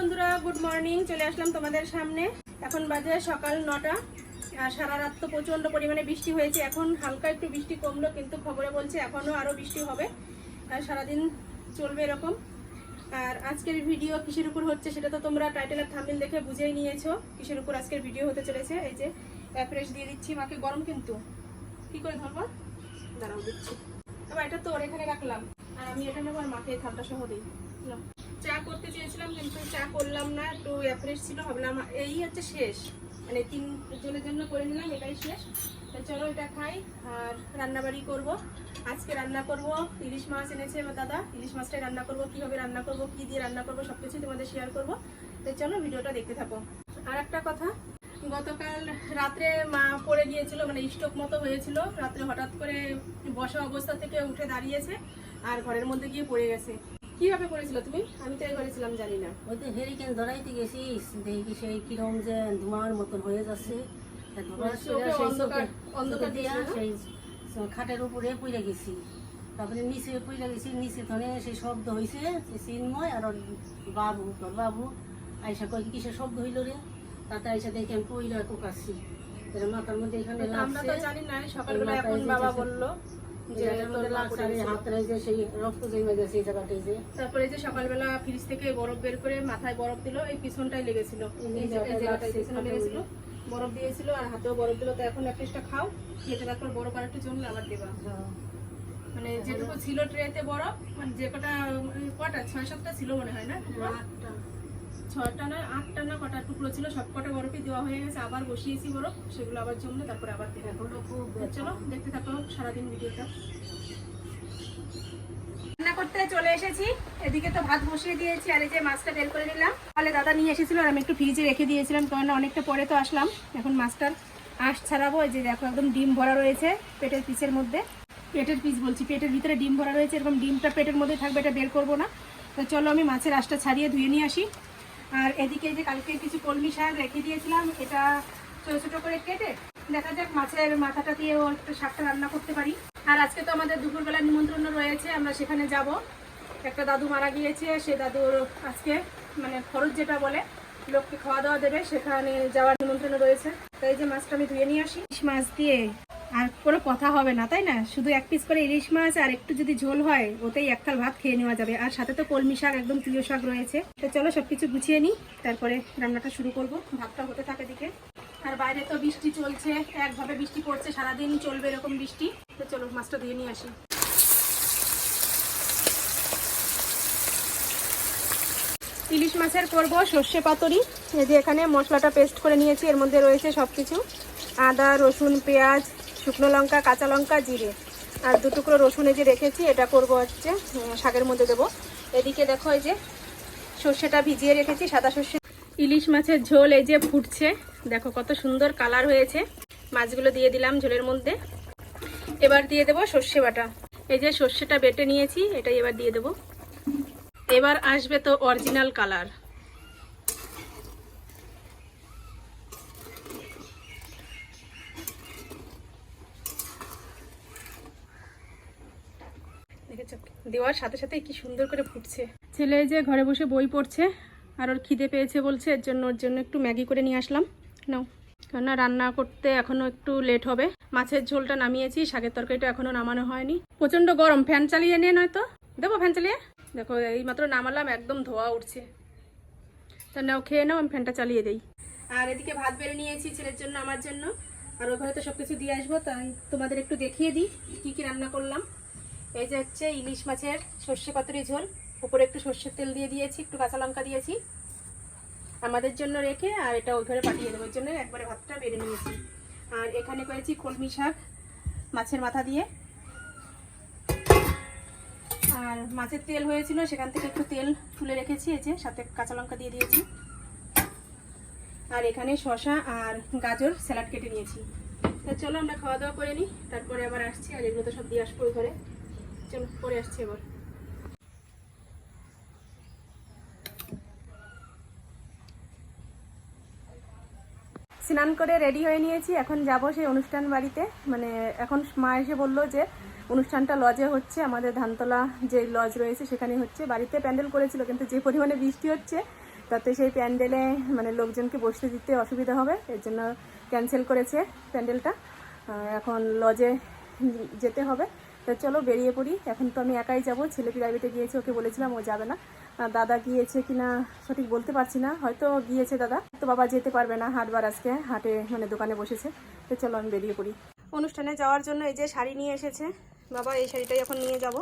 বন্ধুরা good morning চলে আসলাম তোমাদের সামনে। এখন বাজে সকাল নটা, আর সারা রাত তো প্রচণ্ড পরিমাণে বৃষ্টি হয়েছে। এখন হালকা একটু বৃষ্টি কমলো, কিন্তু খবরে বলছে এখনও আরও বৃষ্টি হবে। আর সারাদিন চলবে এরকম। আর আজকের ভিডিও কিসের উপর হচ্ছে সেটা তো তোমরা টাইটেল আর থাম্বনেল দেখে বুঝেই নিয়েছো, কিসের উপর আজকের ভিডিও হতে চলেছে। এই যে অ্যাপ্রেস দিয়ে দিচ্ছি মাকে, গরম কিন্তু। কি করে ধরবো? দাঁড়াও, দিচ্ছি। এবার এটা তোর, এখানে রাখলাম। আর আমি এটা নেব আর মাকে থামটা সহ দিই। চা করতে চেয়েছিলাম, কিন্তু চা করলাম না, একটু অ্যাপ্রেস ছিল, ভাবলাম এই হচ্ছে শেষ। মানে তিন জনের জন্য করে নিলাম, এটাই শেষ। চলো এটা খাই, আর রান্নাবাড়ি করব। আজকে রান্না করব, ইলিশ মাছ এনেছে আমার দাদা। ইলিশ মাছটাই রান্না করব, কীভাবে রান্না করব, কি দিয়ে রান্না করব সব কিছু তোমাদের শেয়ার করব। তো চলো ভিডিওটা দেখতে থাকো। আর একটা কথা, গতকাল রাত্রে মা পড়ে গিয়েছিল মানে স্ট্রোক মতো হয়েছিল। রাত্রে হঠাৎ করে বসা অবস্থা থেকে উঠে দাঁড়িয়েছে, আর ঘরের মধ্যে গিয়ে পড়ে গেছে। কীভাবে পড়েছিল তুমি? আমি তো এই ঘরে ছিলাম জানি না। ওই তো হেরিকেন ধরাইতে গেছিস দেখি সেই কিরম যে ধোঁয়ার মতন হয়ে যাচ্ছে। সেই খাটের উপরে পড়ে গেছি। তারপরে নিচে পড়ে গেছি নিচে ধরে সেই শব্দ হয়েছে চিন্ময় আর বাবু তোর বাবু। আইসা কয় কিসের শব্দ হইল রে? তাতে আইসা দেখি আমি পইলা কোকাচ্ছি। মাথার মধ্যে এখানে আমরা তো জানি না সকালবেলা এখন বাবা বলল। তারপরে যে সকালবেলা ফ্রিজ থেকে বরফ বের করে মাথায় বরফ দিল এই পিছনটাই লেগেছিল। এই এই যে- এই জায়গাটায় জায়গাটায় লাগছে, পিছনে হাতে লেগেছিল। বরফ দিয়েছিল আর হাতেও বরফ দিল তো এখন একটা খাও খেতে তারপর বরফ আর একটু জমলে আবার দেবা। হ্যাঁ। মানে যেটুকু ছিল ট্রেতে বরফ মানে যে কটা কটা ছয় সাতটা ছিল মনে হয় না? ছয়টা না আটটা না কটা টুকরো ছিল সব কটা বরফই দেওয়া হয়ে গেছে আবার বসিয়েছি বরফ সেগুলো আবার জমলে তারপরে আবার খুব চলো দেখতে থাকো সারাদিন ভিডিওটা। রান্না করতে চলে এসেছি। এদিকে তো ভাত বসিয়ে দিয়েছি আর এই যে মাছটা বের করে নিলাম। তাহলে দাদা নিয়ে এসেছিল আর আমি একটু ফ্রিজে রেখে দিয়েছিলাম কারণ অনেকটা পরে তো আসলাম। এখন মাছটার আঁশ ছাড়াবো এই যে দেখো একদম ডিম ভরা রয়েছে পেটের পিসের মধ্যে। পেটের পিস বলছি পেটের ভিতরে ডিম ভরা রয়েছে এরকম ডিমটা পেটের মধ্যে থাকবে এটা বের করব না। তো চলো আমি মাছের আঁশটা ছাড়িয়ে ধুয়ে নিয়ে আসি। আর এদিকে যে কালকে কিছু কলমি শাক রেখে দিয়েছিলাম, এটা ছোটো ছোটো করে কেটে দেখা যাক মাছের মাথাটা দিয়েও একটু শাকটা রান্না করতে পারি। আর আজকে তো আমাদের দুপুরবেলা নিমন্ত্রণ রয়েছে, আমরা সেখানে যাব। একটা দাদু মারা গিয়েছে, সে দাদুর আজকে মানে খরচ যেটা বলে, লোককে খাওয়া দাওয়া দেবে, সেখানে যাওয়ার নিমন্ত্রণ রয়েছে। তাই যে মাছটা আমি ধুয়ে নিয়ে আসি। মাছ দিয়ে আর কোনো কথা হবে না, তাই না? শুধু এক পিস করে ইলিশ মাছ আর একটু যদি ঝোল হয়, ওতেই একতাল ভাত খেয়ে নেওয়া যাবে। আর সাথে তো কলমি শাক, একদম প্রিয় শাক রয়েছে। তো চলো সবকিছু গুছিয়ে নিই, তারপরে রান্নাটা শুরু করব। ভাতটা হতে থাকে দিকে আর বাইরে তো বৃষ্টি চলছে, একভাবে বৃষ্টি পড়ছে, সারাদিন চলবে এরকম বৃষ্টি। তো চলো মাছটা ধুয়ে নিয়ে আসি। ইলিশ মাছের করব সর্ষে পাতুরি। এই যে এখানে মশলাটা পেস্ট করে নিয়েছি, এর মধ্যে রয়েছে সব কিছু আদা, রসুন, পেঁয়াজ শুকনো লঙ্কা, কাঁচা লঙ্কা, জিরে। আর দু টুকরো রসুন এই যে রেখেছি, এটা করব হচ্ছে শাকের মধ্যে দেবো। এদিকে দেখো এই যে সর্ষেটা ভিজিয়ে রেখেছি, সাদা সর্ষে। ইলিশ মাছের ঝোল এই যে ফুটছে, দেখো কত সুন্দর কালার হয়েছে। মাছগুলো দিয়ে দিলাম ঝোলের মধ্যে। এবার দিয়ে দেবো সর্ষে বাটা। এই যে সর্ষেটা বেটে নিয়েছি, এটাই এবার দিয়ে দেবো। এবার আসবে তো অরিজিনাল কালার দেখেছ দেওয়ার সাথে সাথে কি সুন্দর করে ফুটছে। ছেলে যে ঘরে বসে বই পড়ছে, আর ওর খিদে পেয়েছে বলছে, এর জন্য, ওর জন্য একটু ম্যাগি করে নিয়ে আসলাম। নাও। কেননা রান্না করতে এখনও একটু লেট হবে। মাছের ঝোলটা নামিয়েছি, শাকের তরকারিটা এখনও নামানো হয়নি। প্রচণ্ড গরম, ফ্যান চালিয়ে নিয়ে নয়তো। দেবো ফ্যান চালিয়ে? দেখো এই মাত্র নামালাম, একদম ধোয়া উঠছে। তা নাও, খেয়ে নাও, আমি ফ্যানটা চালিয়ে দেই। আর এদিকে ভাত বেড়ে নিয়েছি ছেলের জন্য, আমার জন্য। আর ওই ঘরে তো সব কিছু দিয়ে আসব, তাই তোমাদের একটু দেখিয়ে দিই, কী কী রান্না করলাম। এই যে হচ্ছে ইলিশ মাছের সর্ষে পাতুরি ঝোল। উপরে একটু সর্ষের তেল দিয়ে দিয়েছি, একটু কাঁচা লঙ্কা দিয়েছি। আমাদের জন্য রেখে আর এটা ওই ঘরে পাঠিয়ে দেবো। জন্য একবারে ভাতটা বেড়ে নিয়েছি। আর এখানে করেছি কলমি শাক মাছের মাথা দিয়ে। আর মাছের তেল হয়েছিল, সেখান থেকে একটু তেল তুলে রেখেছি। এই যে সাথে কাঁচা লঙ্কা দিয়ে দিয়েছি। আর এখানে শশা আর গাজর স্যালাড কেটে নিয়েছি। তা চলো আমরা খাওয়া দাওয়া করে নিই, তারপরে আবার আসছি। আর এগুলো তো সব দিয়ে আসব ওই ঘরে। পরে এবার। স্নান করে রেডি হয়ে নিয়েছি, এখন যাব সেই অনুষ্ঠান বাড়িতে। মানে এখন মা এসে বলল যে অনুষ্ঠানটা লজে হচ্ছে, আমাদের ধানতলা যে লজ রয়েছে সেখানে হচ্ছে। বাড়িতে প্যান্ডেল করেছিল, কিন্তু যে পরিমাণে বৃষ্টি হচ্ছে, তাতে সেই প্যান্ডেলে মানে লোকজনকে বসতে দিতে অসুবিধা হবে, এর জন্য ক্যান্সেল করেছে প্যান্ডেলটা। এখন লজে যেতে হবে। তো চলো বেরিয়ে পড়ি। এখন তো আমি একাই যাব। ছেলে প্রাইভেটে গিয়েছে, ওকে বলেছিলাম ও যাবে না। দাদা গিয়েছে কিনা সঠিক বলতে পারছি না। হয়তো গিয়েছে দাদা। তো বাবা যেতে পারবে না হাটবার আজকে, হাটে মানে দোকানে বসেছে। তো চলো আমি বেরিয়ে পড়ি। অনুষ্ঠানে যাওয়ার জন্য এই যে শাড়ি নিয়ে এসেছে, বাবা এই শাড়িটাই এখন নিয়ে যাব।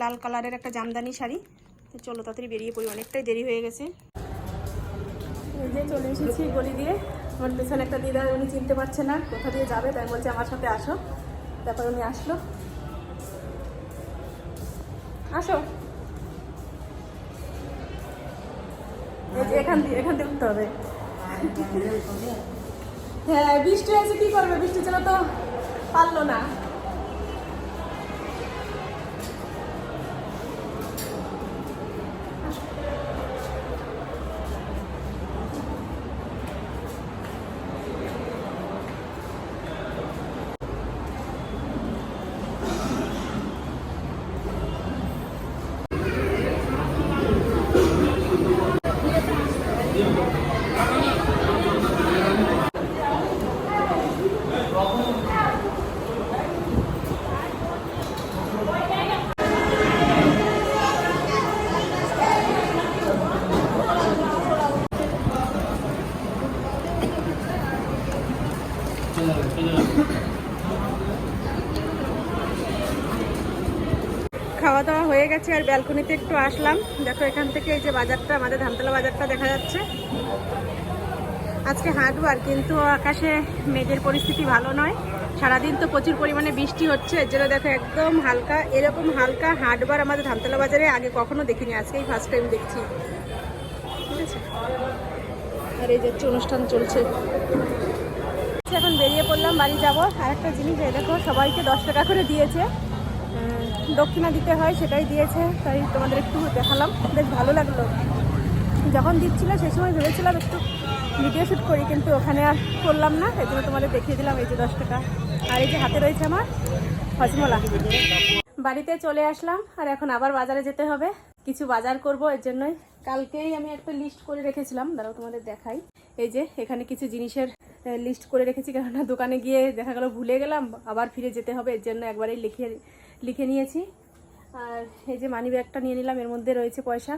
লাল কালারের একটা জামদানি শাড়ি। তো চলো তাড়াতাড়ি বেরিয়ে পড়ি, অনেকটাই দেরি হয়ে গেছে। এই যে চলে এসেছি গলি দিয়ে। আমার পেছনে একটা দিদা, উনি চিনতে পারছে না কোথা দিয়ে যাবে, তাই বলছে আমার সাথে আসো। তারপর উনি আসলো। আসো। এখান দিয়ে এখান দিয়ে উঠতে হবে। হ্যাঁ বৃষ্টি আছে কি করবে? বৃষ্টি ছিল তো পারল না। হয়ে গেছে, আর ব্যালকনিতে একটু আসলাম। দেখো, এখান থেকে এই যে বাজারটা, আমাদের ধানতলা বাজারটা দেখা যাচ্ছে। আজকে হাটবার কিন্তু আকাশে মেঘের পরিস্থিতি ভালো নয়। সারাদিন তো প্রচুর পরিমাণে বৃষ্টি হচ্ছে, এর জন্য দেখো একদম হালকা, এরকম হালকা হাটবার আমাদের ধানতলা বাজারে আগে কখনো দেখিনি, আজকেই ফার্স্ট টাইম দেখছি। ঠিক আছে? আর এই যে অনুষ্ঠান চলছে। এখন বেরিয়ে পড়লাম, বাড়ি যাব। আর একটা জিনিস দেখো, সবাইকে দশ টাকা করে দিয়েছে। দক্ষিণা দিতে হয়, সেটাই দিয়েছে, তাই তোমাদের একটু দেখালাম। বেশ ভালো লাগল। যখন দিচ্ছিল সেই সময় ভেবেছিলাম একটু ভিডিও শ্যুট করি, কিন্তু ওখানে আর করলাম না, এই জন্য তোমাদের দেখিয়ে দিলাম এই যে দশ টাকা। আর এই যে হাতে রয়েছে আমার হজমলা। বাড়িতে চলে আসলাম, আর এখন আবার বাজারে যেতে হবে। কিছু বাজার করব, এর জন্যই। কালকেই আমি একটা লিস্ট করে রেখেছিলাম, দাঁড়াও তোমাদের দেখাই। এই যে, এখানে কিছু জিনিসের লিস্ট করে রেখেছি, কেননা দোকানে গিয়ে দেখা গেল ভুলে গেলাম, আবার ফিরে যেতে হবে, এর জন্য একবারেই লিখে লিখে নিয়েছি। আর এই যে মানি ব্যাগটা নিয়ে নিলাম, এর মধ্যে রয়েছে পয়সা।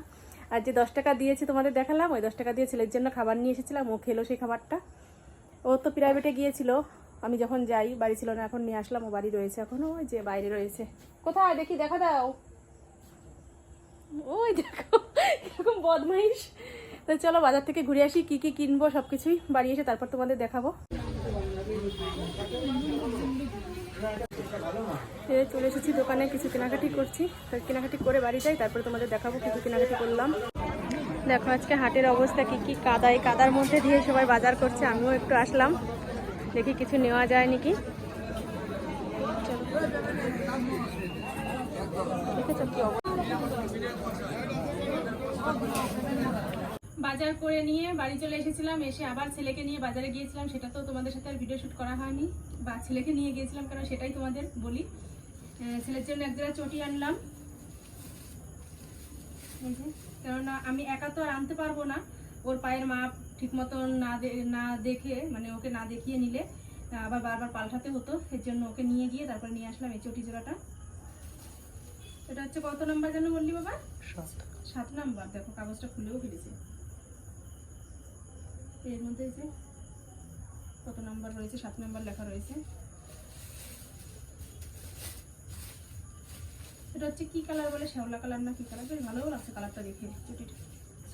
আর যে দশ টাকা দিয়েছে তোমাদের দেখালাম, ওই দশ টাকা দিয়ে ছেলের জন্য খাবার নিয়ে এসেছিলাম, ও খেলো সেই খাবারটা। ও তো প্রাইভেটে গিয়েছিল, আমি যখন যাই, বাড়ি ছিল না, এখন নিয়ে আসলাম, ও বাড়ি রয়েছে এখনও, ওই যে বাইরে রয়েছে। কোথায়? দেখি, দেখা দাও। ওই দেখো, এরকম বদমাইশ। তো চলো বাজার থেকে ঘুরে আসি, কি কি কিনবো, সবকিছুই বাড়ি এসে তারপর তোমাদের দেখাবো। চলে এসেছি দোকানে, কিছু কেনাকাটি করছি। কেনাকাটি করে বাড়ি যাই, তারপরে তোমাদের দেখাবো কিছু কেনাকাটি করলাম। দেখো আজকে হাটের অবস্থা কি কি কাদায় কাদার মধ্যে দিয়ে সবাই বাজার করছে, আমিও একটু আসলাম। দেখি কিছু নেওয়া যায় নাকি। কি বাজার করে নিয়ে বাড়ি চলে এসেছিলাম এসে আবার ছেলেকে নিয়ে বাজারে গিয়েছিলাম। সেটা তো তোমাদের সাথে আর ভিডিও শুট করা হয়নি। বা ছেলেকে নিয়ে গিয়েছিলাম কারণ সেটাই তোমাদের বলি। ছেলের জন্য এক জায়গায় চটি আনলাম। কেননা আমি একা তো আর আনতে পারব না। ওর পায়ের মাপ ঠিক মতন না না দেখে মানে ওকে না দেখিয়ে নিলে আবার বারবার পাল্টাতে হতো। এর জন্য ওকে নিয়ে গিয়ে তারপর নিয়ে আসলাম এই চটি জোড়াটা। এটা হচ্ছে কত নাম্বার যেন বললি বাবা? সাত। নাম্বার। দেখো কাগজটা খুলেও ফেলেছে এর মধ্যে যে কত নাম্বার রয়েছে? সাত নাম্বার লেখা রয়েছে। এটা হচ্ছে কী কালার বলে? শ্যাওলা কালার না কী কালার বেশ ভালোও লাগছে কালারটা দেখে। চুটিটা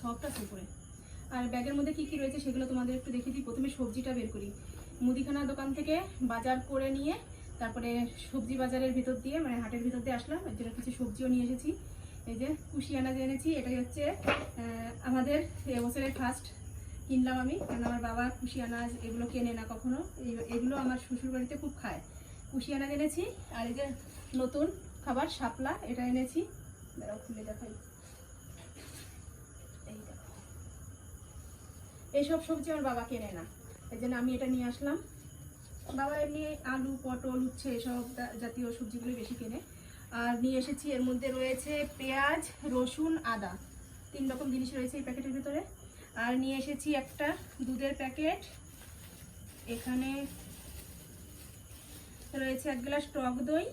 সবটা উপরে। আর ব্যাগের মধ্যে কি কি রয়েছে সেগুলো তোমাদের একটু দেখিয়ে দিই। প্রথমে সবজিটা বের করি। মুদিখানা দোকান থেকে বাজার করে নিয়ে তারপরে সবজি বাজারের ভিতর দিয়ে মানে হাটের ভিতর দিয়ে আসলাম। এর জন্য কিছু সবজিও নিয়ে এসেছি। এই যে কুশি আনাজ এনেছি, এটাই হচ্ছে আমাদের এবছরের ফার্স্ট কিনলাম আমি, কারণ আমার বাবা কুশি আনাজ এগুলো কেনে না কখনো। এগুলো আমার শ্বশুর বাড়িতে খুব খায়। কুশি আনাজ এনেছি, আর এই যে নতুন খাবার, শাপলা, এটা এনেছি। দাঁড়াও, খুলে দেখাই। এই দেখো। এইসব সবজি আমার বাবা কেনে না। এই জন্য আমি এটা নিয়ে আসলাম। বাবা এমনি আলু, পটল, উচ্ছে, এসব জাতীয় সবজিগুলো বেশি কেনে। আর নিয়ে এসেছি, এর মধ্যে রয়েছে পেঁয়াজ, রসুন, আদা। তিন রকম জিনিস রয়েছে এই প্যাকেটের ভিতরে। আর নিয়ে এসেছি একটা দুধের প্যাকেট। এখানে রয়েছে এক গ্লাস টক দই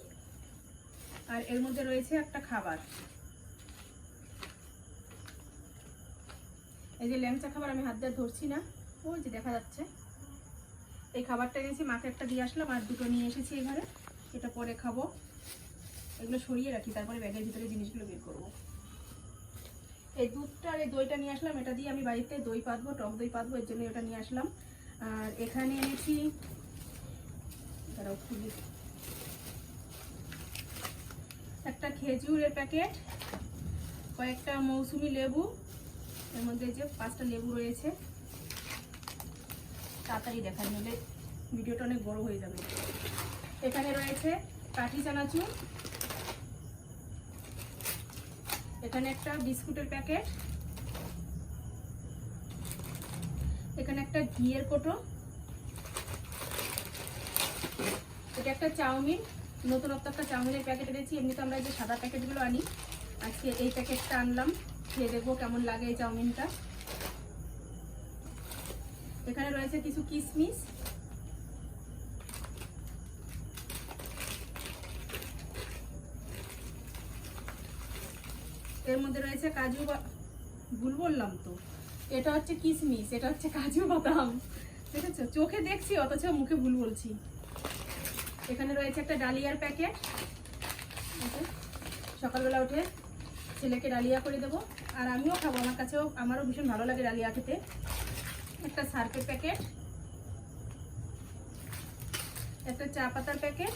আর এর মধ্যে রয়েছে একটা খাবার। এই যে ল্যাংচা খাবার আমি হাত দিয়ে ধরছি না, ওই যে দেখা যাচ্ছে। এই খাবারটা এনেছি, মাকে একটা দিয়ে আসলাম আর দুটো নিয়ে এসেছি এখানে। এটা পরে খাব। এগুলো সরিয়ে রাখি, তারপরে ব্যাগের ভিতরে জিনিসগুলো বের করব। এই দুধটা, এই দইটা নিয়ে আসলাম। এটা দিয়ে আমি বাড়িতে দই পাতবো, টক দই পাতবো, এর জন্য এটা নিয়ে আসলাম। আর এখানে এনেছি একটা খেজুরের প্যাকেট, কয়েকটা মৌসুমি লেবু, এর মধ্যে যে পাঁচটা লেবু রয়েছে, তাড়াতাড়ি দেখাই নলে ভিডিওটা অনেক বড় হয়ে যাবে। এখানে রয়েছে কাঠি চানাচুর এখানে একটা বিস্কুটের প্যাকেট। এখানে একটা ঘিয়ের কোটো এটা একটা চাউমিন। নতুনত্ব একটা চাউমিনের প্যাকেট এনেছি। এমনিতে আমরা যে সাদা প্যাকেটগুলো আনি, আজকে এই প্যাকেটটা আনলাম। খেয়ে দেখব কেমন লাগে এই চাউমিনটা। এখানে রয়েছে কিছু কিশমিশ এর মধ্যে রয়েছে কাজু ভুল বললাম তো। এটা হচ্ছে কিশমিশ এটা হচ্ছে কাজু বাদাম। দেখেছ? চোখে দেখছি, অথচ মুখে ভুল বলছি। এখানে রয়েছে একটা ডালিয়ার প্যাকেট। সকালবেলা উঠে ছেলেকে ডালিয়া করে দেবো। আর আমিও খাব। আমার কাছেও, আমারও ভীষণ ভালো লাগে ডালিয়া খেতে। একটা সার্ফের প্যাকেট। একটা চা পাতার প্যাকেট।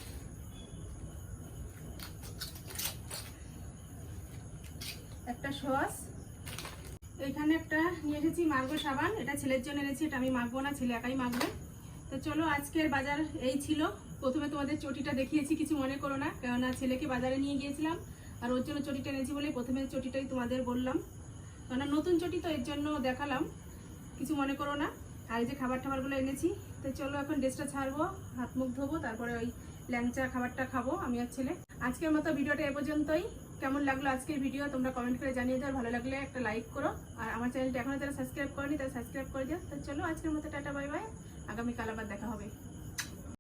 একটা সস। এখানে একটা নিয়ে এসেছি, মাখবো সাবান। এটা ছেলের জন্য এনেছি, এটা আমি মাখবো না, ছেলে একাই মাখবে। তো চলো, আজকের বাজার এই ছিল। প্রথমে তোমাদের চটিটা দেখিয়েছি, কিছু মনে করো না, কেননা ছেলেকে বাজারে নিয়ে গিয়েছিলাম, আর ওর জন্য চটিটা এনেছি বলে প্রথমে চটিটাই তোমাদের বললাম। কেননা নতুন চটি তো এর জন্য দেখালাম, কিছু মনে করো না। আর এই যে খাবার টাবারগুলো এনেছি, তো চলো এখন ড্রেসটা ছাড়বো হাত মুখ ধোবো, তারপরে ওই ল্যাংচা খাবারটা খাব, আমি আর ছেলে। আজকের মতো ভিডিওটা এ পর্যন্তই। কেমন লাগল আজকের ভিডিও তোমরা কমেন্ট করে জানিয়ে দাও। ভালো লাগলে একটা লাইক করো। আর আমার চ্যানেলটা এখনও যারা সাবস্ক্রাইব করেনি, তারা সাবস্ক্রাইব করে দিও। তো চলো আজকের মতো টাটা বাই বাই আগামীকাল আবার দেখা হবে।